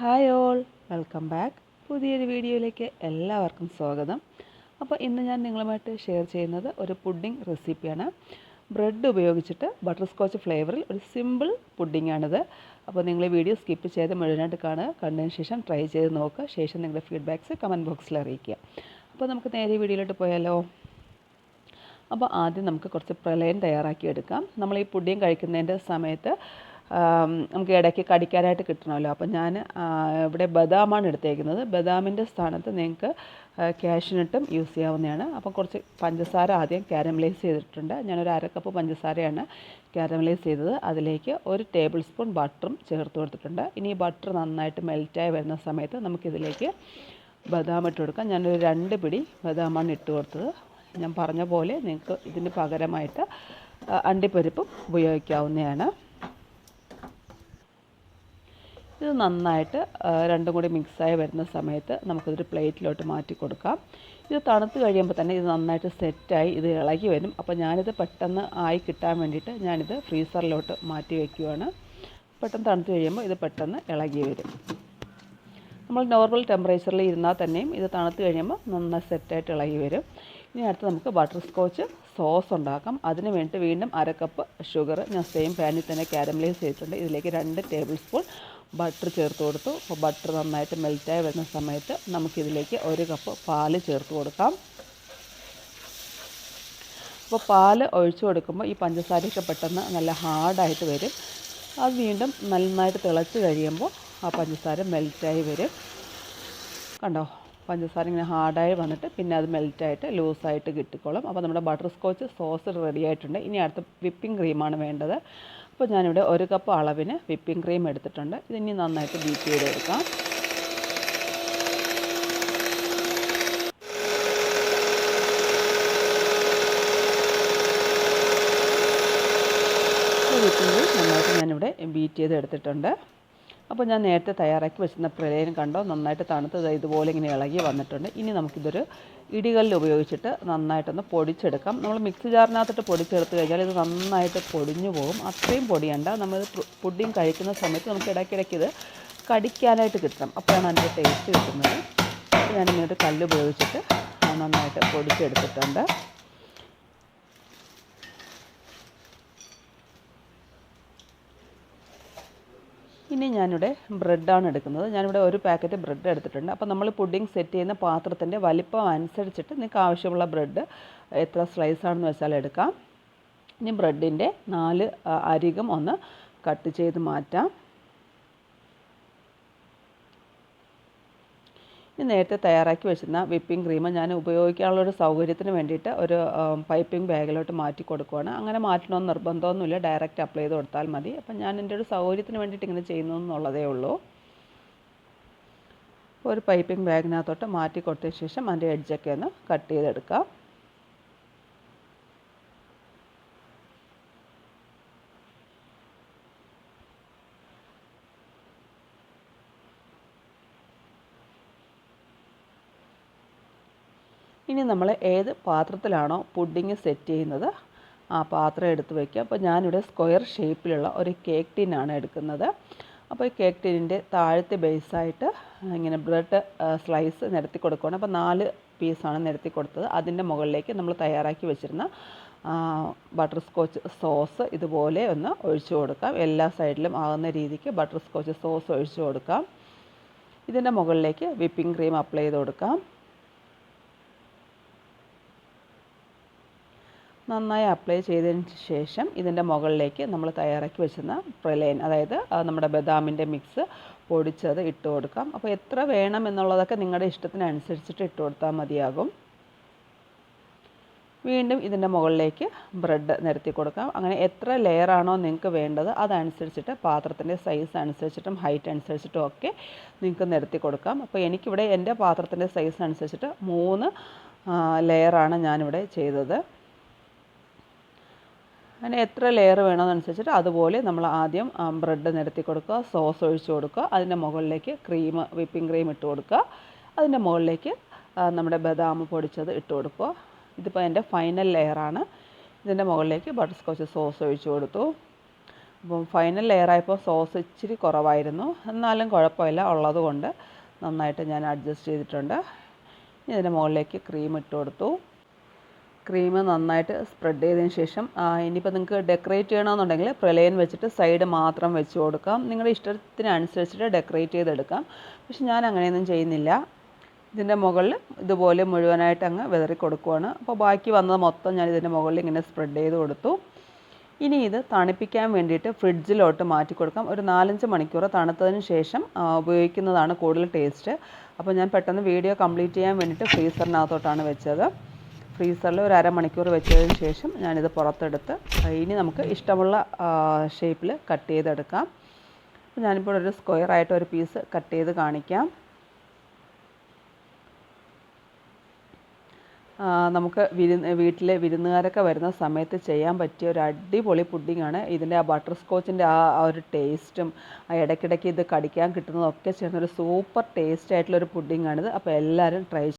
Hi all welcome back. പുതിയൊരു വീഡിയോയിലേക്ക് എല്ലാവർക്കും സ്വാഗതം. അപ്പോൾ ഇന്ന് ഞാൻ നിങ്ങളുമായിട്ട് ഷെയർ ചെയ്യുന്നത് ഒരു പുഡിംഗ് റെസിപ്പിയാണ്. ബ്രെഡ് ഉപയോഗിച്ചിട്ട് ബട്ടർ സ്കോച്ച് ഫ്ലേവറിൽ ഒരു സിമ്പിൾ പുഡിങ്ങാണിത് അപ്പോൾ നിങ്ങൾ ഈ വീഡിയോ സ്കിപ്പ് ചെയ്ത് മുഴുവനായിട്ട് കാണുക. കണ്ടതിന് ശേഷം ട്രൈ ചെയ്ത് നോക്കുക. ശേഷം നിങ്ങളുടെ ഫീഡ്ബാക്ക്സ് കമന്റ് ബോക്സിൽ അറിയിക്കുക. അപ്പോൾ നമുക്ക് നേരെ വീഡിയോയിലോട്ട് പോയാലോ? അപ്പോൾ ആദ്യം നമുക്ക് കുറച്ച് പ്രളയം തയ്യാറാക്കിയെടുക്കാം. നമ്മൾ ഈ പുഡിയും കഴിക്കുന്നതിന്റെ സമയത്ത് നമുക്ക് ഇടയ്ക്ക് കടിക്കാനായിട്ട് കിട്ടണമല്ലോ. അപ്പം ഞാൻ ഇവിടെ ബദാമാണ് എടുത്തേക്കുന്നത്. ബദാമിന്റെ സ്ഥാനത്ത് നിങ്ങൾക്ക് ക്യാഷിനിട്ടും യൂസ് ചെയ്യാവുന്നതാണ്. അപ്പം കുറച്ച് പഞ്ചസാര ആദ്യം കാരമലൈസ് ചെയ്തിട്ടുണ്ട്. ഞാനൊരു അര കപ്പ് പഞ്ചസാരയാണ് കാരമലൈസ് ചെയ്തത്. അതിലേക്ക് ഒരു ടേബിൾ സ്പൂൺ ബട്ടറും ചേർത്ത് കൊടുത്തിട്ടുണ്ട്. ഇനി ഈ ബട്ടർ നന്നായിട്ട് മെൽറ്റായി വരുന്ന സമയത്ത് നമുക്കിതിലേക്ക് ബദാം ഇട്ട് കൊടുക്കാം. ഞാനൊരു രണ്ട് പിടി ബദാമാണ് ഇട്ട് കൊടുത്തത്. ഞാൻ പറഞ്ഞ പോലെ നിങ്ങൾക്ക് ഇതിന് പകരമായിട്ട് അണ്ടിപ്പരിപ്പും ഉപയോഗിക്കാവുന്നതാണ്. ഇത് നന്നായിട്ട് രണ്ടും കൂടി മിക്സായി വരുന്ന സമയത്ത് നമുക്കിതൊരു പ്ലേറ്റിലോട്ട് മാറ്റി കൊടുക്കാം. ഇത് തണുത്ത് കഴിയുമ്പോൾ തന്നെ ഇത് നന്നായിട്ട് സെറ്റായി ഇത് ഇളകി വരും. അപ്പോൾ ഞാനിത് പെട്ടെന്ന് ആയി കിട്ടാൻ വേണ്ടിയിട്ട് ഞാനിത് ഫ്രീസറിലോട്ട് മാറ്റി വയ്ക്കുവാണ് പെട്ടെന്ന് തണുത്ത് കഴിയുമ്പോൾ ഇത് പെട്ടെന്ന് ഇളകി വരും. നമ്മൾ നോർമൽ ടെമ്പറേച്ചറിൽ ഇരുന്നാൽ തന്നെയും ഇത് തണുത്ത് കഴിയുമ്പോൾ നന്നായി സെറ്റായിട്ട് ഇളകി വരും. ഇനി അടുത്ത് നമുക്ക് ബട്ടർ സ്കോച്ച് സോസ് ഉണ്ടാക്കാം. അതിന് വേണ്ടി വീണ്ടും അര കപ്പ് ഷുഗർ ഞാൻ സെയിം പാനിൽ തന്നെ കാരമലൈസ് ചെയ്തിട്ടുണ്ട്. ഇതിലേക്ക് രണ്ട് ടേബിൾ സ്പൂൺ ബട്ടർ ചേർത്ത് കൊടുത്തു. അപ്പോൾ ബട്ടർ നന്നായിട്ട് മെൽറ്റായി വരുന്ന സമയത്ത് നമുക്കിതിലേക്ക് ഒരു കപ്പ് പാൽ ചേർത്ത് കൊടുക്കാം. അപ്പോൾ പാൽ ഒഴിച്ചു കൊടുക്കുമ്പോൾ ഈ പഞ്ചസാരയൊക്കെ പെട്ടെന്ന് നല്ല ഹാർഡായിട്ട് വരും. അത് വീണ്ടും നന്നായിട്ട് തിളച്ച് കഴിയുമ്പോൾ ആ പഞ്ചസാര മെൽറ്റായി വരും. കണ്ടോ? പഞ്ചസാര ഇങ്ങനെ ഹാർഡായി വന്നിട്ട് പിന്നെ അത് മെൽറ്റായിട്ട് ലൂസായിട്ട് കിട്ടിക്കോളും അപ്പോൾ നമ്മുടെ ബട്ടർ സ്കോച്ച് സോസ് റെഡി ആയിട്ടുണ്ട്. ഇനി അടുത്ത വിപ്പിംഗ് ക്രീമാണ് വേണ്ടത്. അപ്പോൾ ഞാനിവിടെ ഒരു കപ്പ് അളവിന് വിപ്പിംഗ് ക്രീം എടുത്തിട്ടുണ്ട്. ഇതിനി നന്നായിട്ട് ബീറ്റ് ചെയ്തെടുക്കാം. വിപ്പിംഗ് ക്രീം നന്നായിട്ട് ഞാനിവിടെ ബീറ്റ് ചെയ്ത് എടുത്തിട്ടുണ്ട് അപ്പോൾ ഞാൻ നേരത്തെ തയ്യാറാക്കി വെച്ചിരുന്ന പ്രളയം കണ്ടോ? നന്നായിട്ട് തണുത്തത് ഇതുപോലെ ഇങ്ങനെ ഇളകി വന്നിട്ടുണ്ട്. ഇനി നമുക്കിതൊരു ഇടികളിൽ ഉപയോഗിച്ചിട്ട് നന്നായിട്ടൊന്ന് പൊടിച്ചെടുക്കാം. നമ്മൾ മിക്സി ജാറിനകത്തിട്ട് പൊടിച്ചെടുത്ത് കഴിഞ്ഞാൽ ഇത് നന്നായിട്ട് പൊടിഞ്ഞു പോകും. അത്രയും പൊടിയണ്ട. നമ്മൾ പുഡിങ് കഴിക്കുന്ന സമയത്ത് നമുക്ക് ഇടയ്ക്കിടയ്ക്ക് ഇത് കടിക്കാനായിട്ട് കിട്ടണം. അപ്പോഴാണ് അതിന്റെ ടേസ്റ്റ് കിട്ടുന്നത്. ഞാനിങ്ങനെ ഒരു കല്ല് ഉപയോഗിച്ചിട്ട് നന്നായിട്ട് പൊടിച്ചെടുത്തിട്ടുണ്ട്. ഇനി ഞാനിവിടെ ബ്രെഡാണ് എടുക്കുന്നത്. ഞാനിവിടെ ഒരു പാക്കറ്റ് ബ്രെഡ് എടുത്തിട്ടുണ്ട്. അപ്പോൾ നമ്മൾ പുഡിംഗ് സെറ്റ് ചെയ്യുന്ന പാത്രത്തിന്റെ വലിപ്പം അനുസരിച്ചിട്ട് നിങ്ങൾക്ക് ആവശ്യമുള്ള ബ്രെഡ് എത്ര സ്ലൈസ് ആണെന്ന് വെച്ചാൽ എടുക്കാം. ഇനി ബ്രെഡിന്റെ നാല് അരികം ഒന്ന് കട്ട് ചെയ്ത് മാറ്റാം. ഇനി നേരത്തെ തയ്യാറാക്കി വെച്ചിരുന്ന വിപ്പിംഗ് ക്രീം ഞാൻ ഉപയോഗിക്കാനുള്ള ഒരു സൗകര്യത്തിന് വേണ്ടിയിട്ട് ഒരു പൈപ്പിംഗ് ബാഗിലോട്ട് മാറ്റി കൊടുക്കുവാണ്. അങ്ങനെ മാറ്റണമെന്ന് നിർബന്ധമൊന്നുമില്ല. ഡയറക്റ്റ് അപ്ലൈ ചെയ്ത് കൊടുത്താൽ മതി. അപ്പം ഞാൻ എന്റെ ഒരു സൗകര്യത്തിന് വേണ്ടിയിട്ട് ഇങ്ങനെ ചെയ്യുന്നു എന്നുള്ളതേ ഉള്ളൂ. ഒരു പൈപ്പിംഗ് ബാഗിനകത്തോട്ട് മാറ്റി കൊടുത്തതിന് ശേഷം അതിന്റെ എഡ്ജൊക്കെ ഒന്ന് കട്ട് ചെയ്തെടുക്കാം. ഇനി നമ്മൾ ഏത് പാത്രത്തിലാണോ പുഡിങ് സെറ്റ് ചെയ്യുന്നത് ആ പാത്രം എടുത്ത് വയ്ക്കുക. അപ്പോൾ ഞാനിവിടെ സ്ക്വയർ ഷേപ്പിലുള്ള ഒരു കേക്ക് ടിന്നാണ് എടുക്കുന്നത്. അപ്പോൾ ഈ കേക്ക് ടിന്നിന്റെ താഴത്തെ ബേസായിട്ട് ഇങ്ങനെ ബ്രെഡ് സ്ലൈസ് നിരത്തി കൊടുക്കുകയാണ് അപ്പോൾ നാല് പീസാണ് നിരത്തി കൊടുത്തത്. അതിന്റെ മുകളിലേക്ക് നമ്മൾ തയ്യാറാക്കി വെച്ചിരുന്ന ബട്ടർ സ്കോച്ച് സോസ് ഇതുപോലെ ഒന്ന് ഒഴിച്ചു കൊടുക്കാം. എല്ലാ സൈഡിലും ആകുന്ന രീതിക്ക് ബട്ടർ സ്കോച്ച് സോസ് ഒഴിച്ചു കൊടുക്കാം. ഇതിന്റെ മുകളിലേക്ക് വിപ്പിംഗ് ക്രീം അപ്ലൈ ചെയ്ത് കൊടുക്കാം. നന്നായി അപ്ലൈ ചെയ്തതിന് ശേഷം ഇതിന്റെ മുകളിലേക്ക് നമ്മൾ തയ്യാറാക്കി വെച്ചിരുന്ന പ്രലയൻ അതായത് നമ്മുടെ ബദാമിന്റെ മിക്സ് പൊടിച്ചത് ഇട്ട് കൊടുക്കാം. അപ്പോൾ എത്ര വേണം എന്നുള്ളതൊക്കെ നിങ്ങളുടെ ഇഷ്ടത്തിനനുസരിച്ചിട്ട് ഇട്ട് കൊടുത്താൽ മതിയാകും. വീണ്ടും ഇതിന്റെ മുകളിലേക്ക് ബ്രെഡ് നിരത്തി കൊടുക്കാം. അങ്ങനെ എത്ര ലെയറാണോ നിങ്ങൾക്ക് വേണ്ടത് അതനുസരിച്ചിട്ട് പാത്രത്തിന്റെ സൈസ് അനുസരിച്ചിട്ടും ഹൈറ്റ് അനുസരിച്ചിട്ടും ഒക്കെ നിങ്ങൾക്ക് നിരത്തി കൊടുക്കാം. അപ്പോൾ എനിക്കിവിടെ എന്റെ പാത്രത്തിന്റെ സൈസ് അനുസരിച്ചിട്ട് മൂന്ന് ലെയറാണ് ഞാനിവിടെ ചെയ്തത്. അങ്ങനെ എത്ര ലെയർ വേണമെന്നനുസരിച്ചിട്ട് അതുപോലെ നമ്മൾ ആദ്യം ബ്രെഡ് നിരത്തി കൊടുക്കുക സോസ് ഒഴിച്ച് കൊടുക്കുക അതിന്റെ മുകളിലേക്ക് ക്രീം വിപ്പിംഗ് ക്രീം ഇട്ട് കൊടുക്കുക അതിന്റെ മുകളിലേക്ക് നമ്മുടെ ബദാം പൊടിച്ചത് ഇട്ട് കൊടുക്കുക. ഇതിപ്പോൾ എന്റെ ഫൈനൽ ലെയറാണ് ഇതിന്റെ മുകളിലേക്ക് ബട്ടർ സ്കോച്ച് സോസ് ഒഴിച്ച് കൊടുത്തു. അപ്പം ഫൈനൽ ലെയറായപ്പോൾ സോസ് ഇച്ചിരി കുറവായിരുന്നു. എന്നാലും കുഴപ്പമില്ല ഉള്ളതുകൊണ്ട് നന്നായിട്ട് ഞാൻ അഡ്ജസ്റ്റ് ചെയ്തിട്ടുണ്ട്. ഇതിന്റെ മുകളിലേക്ക് ക്രീം ഇട്ട് കൊടുത്തു. ക്രീം നന്നായിട്ട് സ്പ്രെഡ് ചെയ്തതിന് ശേഷം ഇനിയിപ്പോൾ നിങ്ങൾക്ക് ഡെക്കറേറ്റ് ചെയ്യണമെന്നുണ്ടെങ്കിൽ പ്രലയൻ വെച്ചിട്ട് സൈഡ് മാത്രം വെച്ച് കൊടുക്കാം. നിങ്ങളുടെ ഇഷ്ടത്തിനനുസരിച്ചിട്ട് ഡെക്കറേറ്റ് ചെയ്തെടുക്കാം. പക്ഷെ ഞാൻ അങ്ങനെയൊന്നും ചെയ്യുന്നില്ല. ഇതിന്റെ മുകളിൽ ഇതുപോലെ മുഴുവനായിട്ട് അങ്ങ് വിതറി കൊടുക്കുവാണ്. അപ്പോൾ ബാക്കി വന്നത് മൊത്തം ഞാൻ ഇതിന്റെ മുകളിൽ ഇങ്ങനെ സ്പ്രെഡ് ചെയ്ത് കൊടുത്തു. ഇനി ഇത് തണുപ്പിക്കാൻ വേണ്ടിയിട്ട് ഫ്രിഡ്ജിലോട്ട് മാറ്റി കൊടുക്കാം. ഒരു നാലഞ്ച് മണിക്കൂർ തണുത്തതിന് ശേഷം ഉപയോഗിക്കുന്നതാണ് കൂടുതൽ ടേസ്റ്റ് അപ്പോൾ ഞാൻ പെട്ടെന്ന് വീഡിയോ കംപ്ലീറ്റ് ചെയ്യാൻ വേണ്ടിയിട്ട് ഫ്രീസറിനകത്തോട്ടാണ് വെച്ചത്. ഫ്രീസറിൽ ഒരു അരമണിക്കൂർ വെച്ചതിന് ശേഷം ഞാനിത് പുറത്തെടുത്ത് ഇനി നമുക്ക് ഇഷ്ടമുള്ള ഷേപ്പിൽ കട്ട് ചെയ്തെടുക്കാം. ഞാനിപ്പോൾ ഒരു സ്ക്വയർ ആയിട്ട് ഒരു പീസ് കട്ട് ചെയ്ത് കാണിക്കാം. നമുക്ക് വിരുന്ന് വീട്ടിലെ വിരുന്നുകാരൊക്കെ വരുന്ന സമയത്ത് ചെയ്യാൻ പറ്റിയ ഒരു അടിപൊളി പുഡിങ്ങാണ് ഇതിന്റെ ആ ബട്ടർ സ്കോച്ചിന്റെ ആ ആ ഒരു ടേസ്റ്റും ആ ഇടയ്ക്കിടയ്ക്ക് ഇത് കടിക്കാൻ കിട്ടുന്നതൊക്കെ ചേർന്ന ഒരു സൂപ്പർ ടേസ്റ്റ് ആയിട്ടുള്ള ഒരു പുഡിങ്ങാണിത് അപ്പോൾ എല്ലാവരും ട്രൈ